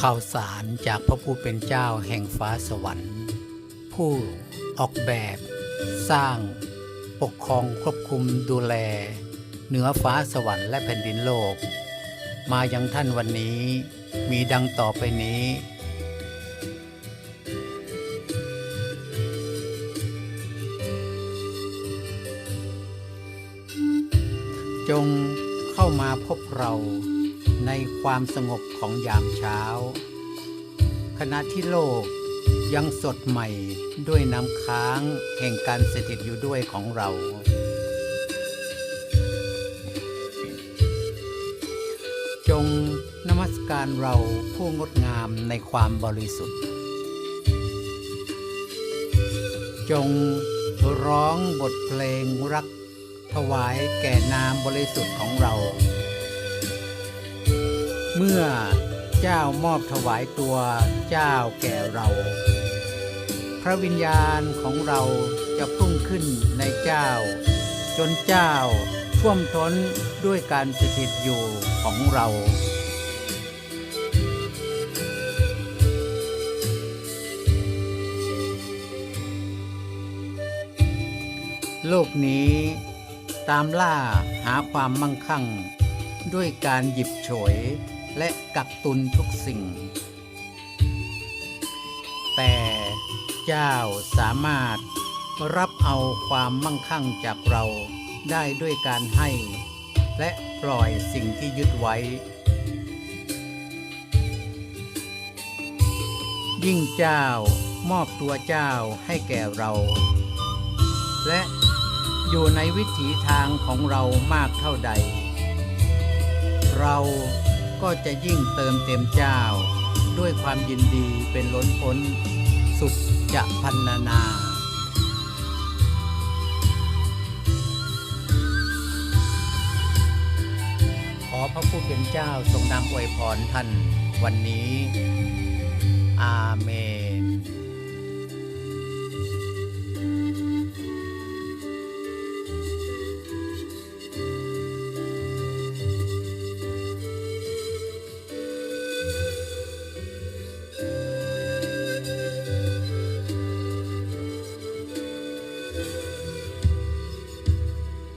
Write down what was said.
ข่าวสารจากพระผู้เป็นเจ้าแห่งฟ้าสวรรค์ ผู้ออกแบบ สร้าง ปกครองควบคุมดูแล เหนือฟ้าสวรรค์และแผ่นดินโลก มายังท่านวันนี้มีดังต่อไปนี้ จงเข้ามาพบเรา ในความสงบของยามเช้า ขณะที่โลกยังสดใหม่ด้วยน้ำค้างแห่งการสถิตอยู่ด้วยของเรา จงนมัสการเราผู้งดงามในความบริสุทธิ์ จงร้องบทเพลงรักถวายแก่นามบริสุทธิ์ของเรา เมื่อเจ้ามอบถวายตัวเจ้าแก่เรา พระวิญญาณของเราจะพุ่งขึ้นในเจ้า จนเจ้าท่วมท้นด้วยการสถิตอยู่ของเราโลกนี้ตามล่าหาความมั่งคั่ง ด้วยการหยิบฉวย และกักตุนทุกสิ่ง แต่เจ้าสามารถรับเอาความมั่งคั่งจากเราได้ด้วยการให้ และปล่อยสิ่งที่ยึดไว้ ยิ่งเจ้ามอบตัวเจ้าให้แก่เรา และอยู่ในวิถีทางของเรามากเท่าใด เรา ก็จะยิ่งเติมเต็มเจ้า ด้วยความยินดีเป็นล้นพ้น สุดจะพันนานาขอพระผู้เป็นเจ้าทรงนำอวยพรท่านวันนี้ อาเมน